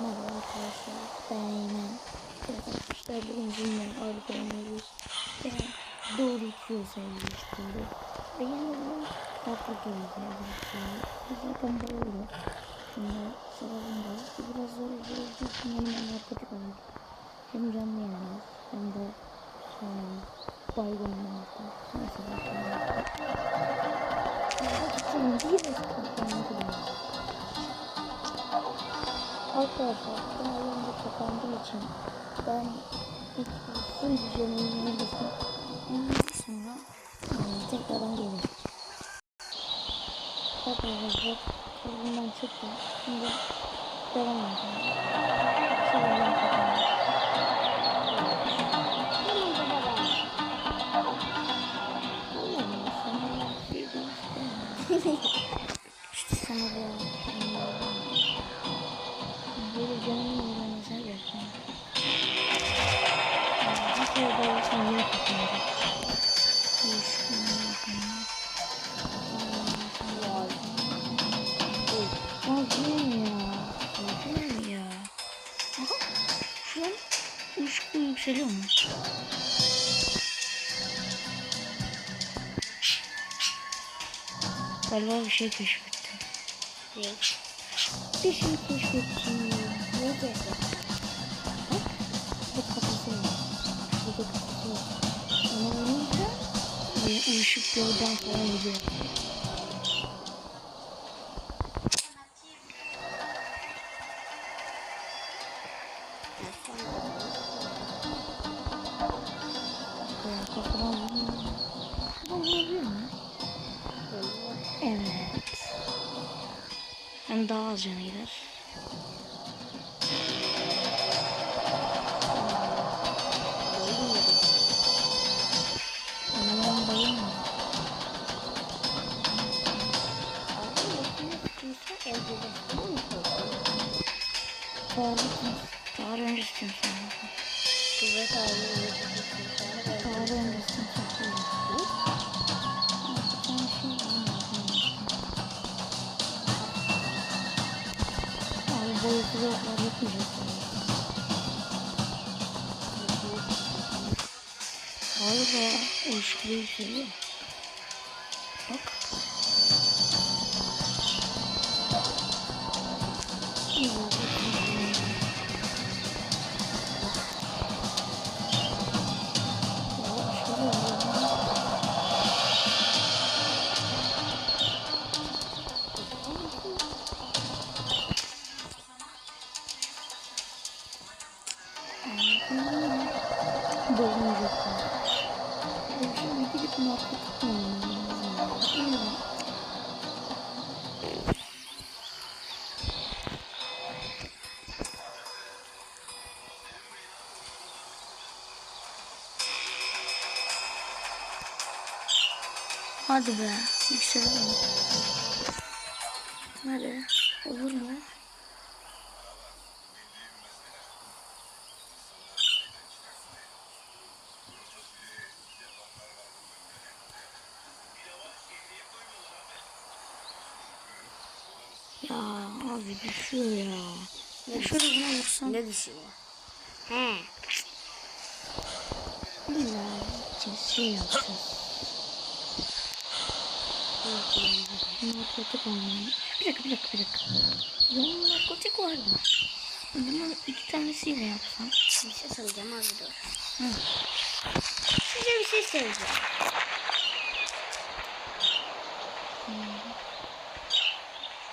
Merhaba arkadaşlar. Ben Eymen. Arkadaşlar bugün sizinle Avrupa oynuyoruz. Ve doğru sevgili üstünde. Ve yanımda farklı göreceğiz. Biz zaten böyle. Şimdi sırasında biraz zor olduğu için yanıma narkotik aldım. Hem canlı yalnız hem de um, baygın olmakta. Neyse bakalım. Bir dakika Arkadaşlar ben oyunda kapandığı için ben ilk full düzenini neredesin? Ondan sonra e, tekrardan gelirim. Arkadaşlar oyundan çıktım. Şimdi devam edeceğim. Ben kapandım. Hemen de Galiba bir şey keşfettim. Ne? Bir şey keşfettim. Ne? Bak. Bu kafası var. Bu da kafası var. Ona vurunca e, ışık yoldan falan gidiyor. Daha az canı gider. Anamın bayılmıyor. Tarih, tarih öncesi sana. Kuvvet ağabey Tarih öncesi Boyutu. Galiba uyuşturucu seviyor. Bak. İyi oldu. Hadi be, yükselelim. Hadi, olur mu? Ya abi düşüyor ya. Ya şöyle buna vursam. Ne düşüyor? He. İlla şey yapacağız. Narkotik olmayan. Bir dakika bir dakika bir dakika. Benim narkotik vardı. Bunun iki tanesiyle yapsam. Bir şey söyleyeceğim abi dur. Hı. Size bir şey söyleyeceğim.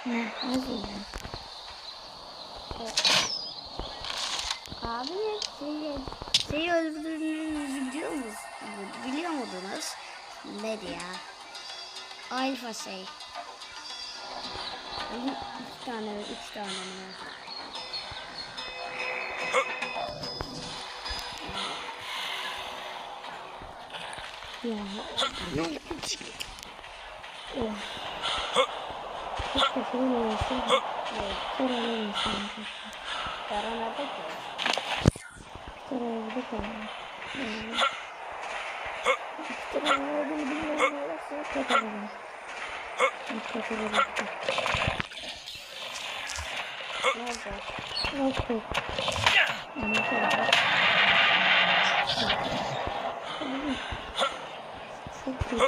Ne? Nasıl ya? Abi şeyi, şeyi öldürdüğünüzü biliyor musunuz? Biliyor muydunuz? Neydi ya? Alfa şey. Hani iki tane mi? Üç tane mi? Ya. Ne? Oh. Keşke şöyle olsaydı. Ne? Sonra öyle olsaydı. Para nerede ki? Sonra evde kaldım. İşte ben ne olduğunu bilmiyorum. Orası kapatalım. Kapatalım. Ne olacak? Yok yok. Ama şöyle. Çok kötü.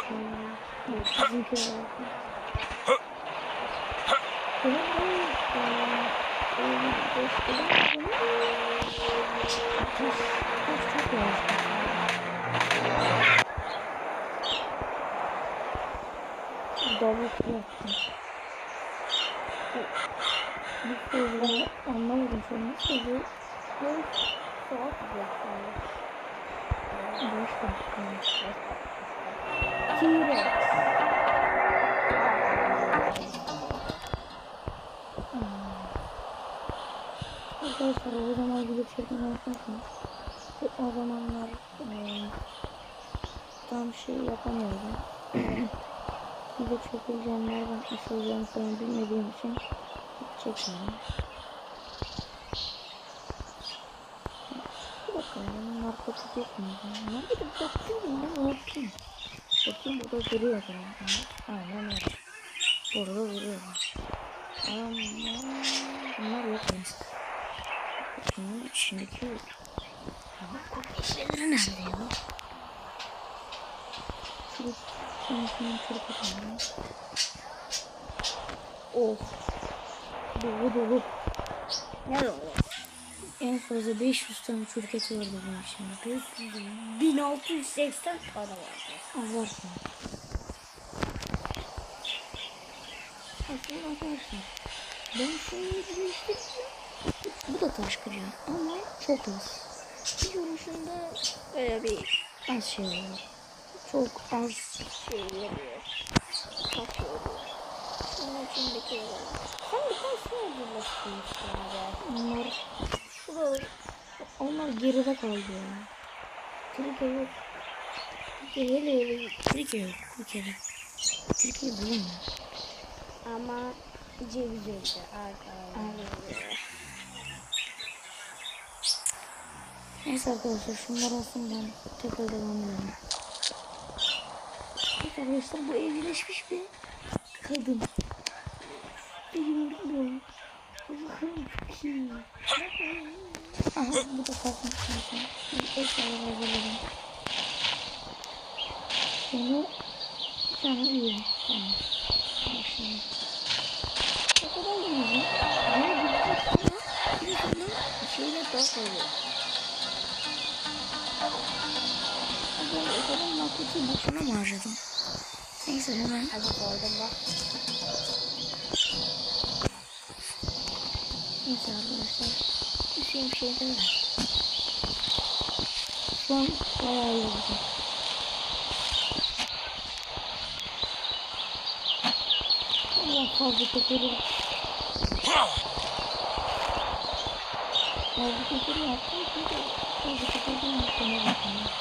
Evet, bizimki de var. Çok yavaş. Davul yaptım. Bu soruları anlamadım şu nasıl bu? Bu soğuk bir Beş dakika. T-Rex. Arkadaşlar o zaman gidip çekmeye başlasın. O zamanlar eee, tam şey yapamıyordum. Gidip çekileceğim nereden açılacağını falan bilmediğim için çekmedim. Bir dakika ya narkotik yok mu? Bunlar gidip bakayım ya bakayım. Bakayım burada duruyor zaten. Aynen öyle. Burada duruyor. Ama bunlar yok mesela. Bunun içindeki şeyleri nerede ya? Çürük, şunun şunun çürük atalım. Oh. En fazla 500 tane çürük eti vardı bunun içinde. 1680 tane vardı. Abartma. Aslında arkadaşlar. Ben şunu. Bu da taş kırıyor ama çok az. Bir görüşünde böyle bir az şey oluyor. Çok az şey veriyor. İçindeki Sen bir tane su hazırlasın abi. onlar şuralar onlar geride kaldı ya. Trike yok. Trike hele hele trike yok bir kere. Trikeyi bulamıyor. Ama ceviz öldü arkadaşlar. Neyse arkadaşlar şunlar olsun ben tekrar devam edelim. Arkadaşlar bu evlileşmiş bir kadın. Benim bilmiyorum. Allah'ım çok iyi. Aha bu da kalkmış zaten. Bir eşyalar hazırladım. Sonra bir tane uyuyor. Tamam. Başlayalım. O kadar da güzel. Ama de bir de şeyle daha fazla. O kadar nakiti boşuna mı harcadım? Neyse hemen Hadi koydum bak. Neyse arkadaşlar. Hüseyin bir şey demez. Şu an bayağı iyi olacak. Allah fazla tekeri. Fazla tekeri yaptım fazla tekeri yaptım. bakın.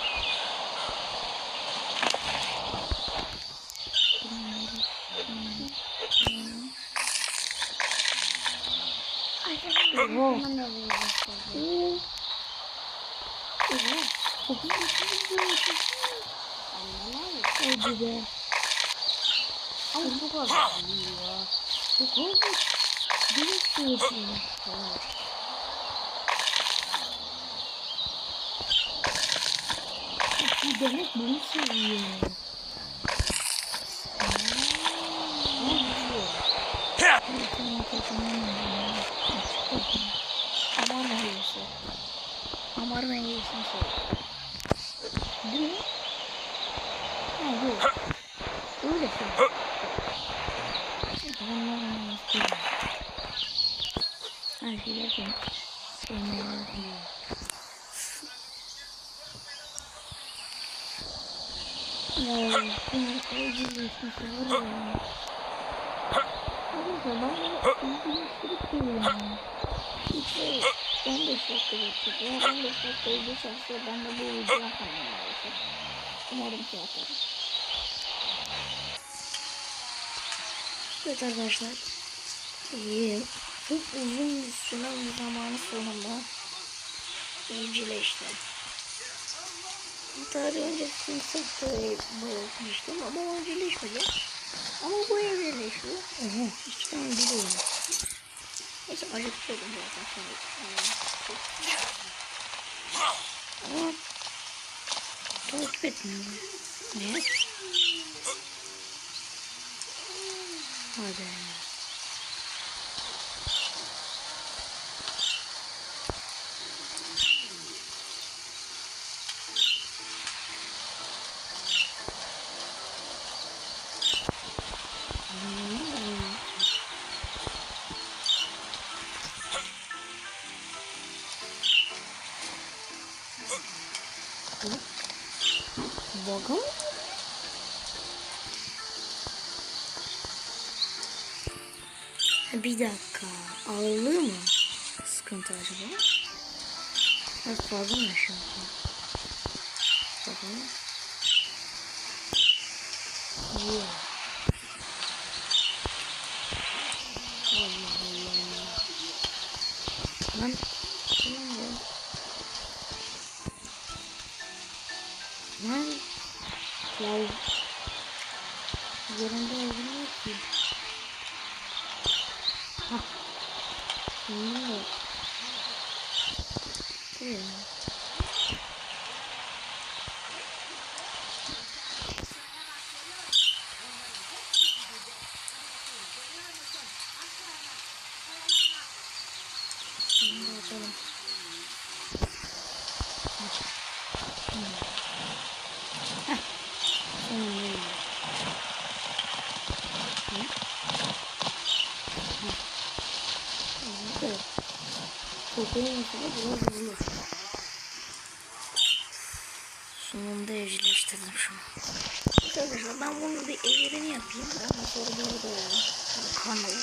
Wow. Ama ne olacaksın? Oo. Oha. Çok iyi bir şey. Anlamadım. Hadi be. Ama çok az geliyor. Çok oldu. Direkt söylüyorsun. Bu demek bunu seviyor. Amar Amar meyvesini seviyor. Bu ne? Ha yok. Öyle şey. Bunlar meyvesi değil. Her şey yapayım. Sevmeyenler değil. Ya bunu öldürüyorsun sen var ya. Arkadaşlar ben bunu öldürmüştürüp koyuyorum. İşte 15 dakika geçecek. Eğer 15 dakikayı geçerse ben de bu videoyu yapamam maalesef. Umarım ki yaparım. Evet arkadaşlar. İyi. Çok uzun bir sınav zamanı sonunda evcilleştim. Tarih öncesinde sırf bırakmıştım ama o evcilleşmedi. Ama bu evcilleşiyor. Oha iki tane biliyorum. Neyse acıkıyordum zaten şimdi. Ama takip etmiyor. Ne? Hadi. Bakın. Bir dakika. Ağırlığı mı? Sıkıntı acaba? Biraz fazla mı aşağı? Bakalım. Yeah. Allah Allah. Lan. Lan ya. Lan. Ya. Yerinde olduğunu yok ki. Ha. Ne? Bu ya. Şimdi açalım. Heh. Sonunda iyi. Hı? Hı. Evet. Kokunun içinde biraz bulur. Sonunda evcilleştirdim şunu. Arkadaşlar ben bunu bir evlerini yapayım. Daha sonra bunu da kanalı.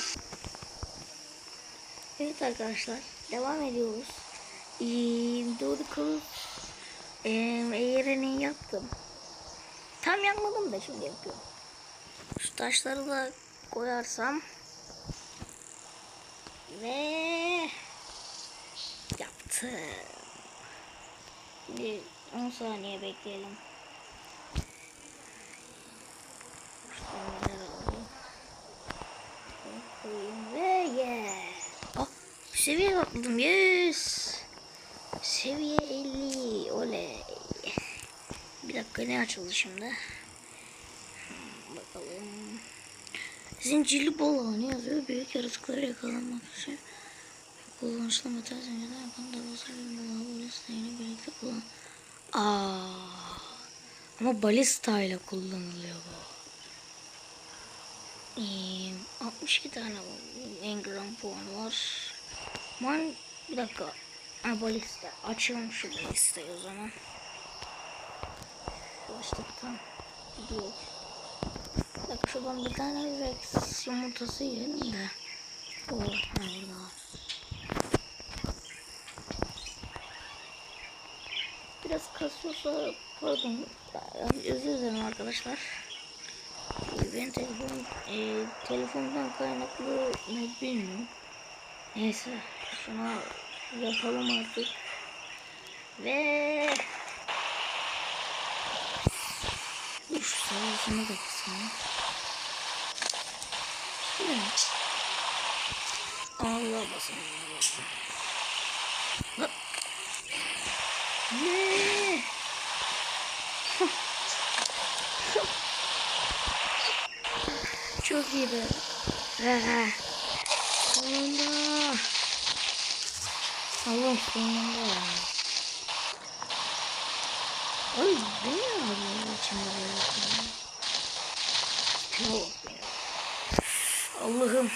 Evet arkadaşlar devam ediyoruz. Ee, doğru ee, eğerini yaptım. Tam yapmadım da şimdi yapıyorum. Şu taşları da koyarsam ve yaptım. Şimdi 10 saniye bekleyelim. Ve yeah. Ah, seviye atladım. Yes. Seviye 50. Oley. Bir dakika ne açıldı şimdi? Hmm, Bakalım. Zincirli balığı ne yazıyor? Büyük yaratıkları yakalamak için kullanışlı metal zincirler yapan devasa bir balista ile birlikte kullan. Aa, ama balista ile kullanılıyor bu. Ee, 62 tane engram puan var. Man bir dakika. Ha balista. Açalım şu balistayı o zaman. Başlıktan gidiyor. Dakika şuradan bir tane Rex yumurtası yiyelim de. Oo, ha, orada var. Biraz kasıyorsa pardon. Özür dilerim arkadaşlar. Ben telefon e, telefondan kaynaklı mı bilmiyorum. Neyse şuna yapalım artık. Ve Dur şu sayısına da bakalım. Evet. Allah basın. Hop. Be. He. Sonunda. Allah sonunda ya. Bu ne abi içimde böyle şey? Allah'ım.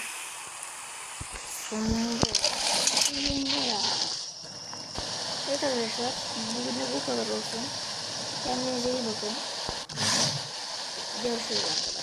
Sonunda. Sonunda ya. Evet arkadaşlar. Bugün de bu kadar olsun. Kendinize iyi bakın. Görüşürüz arkadaşlar.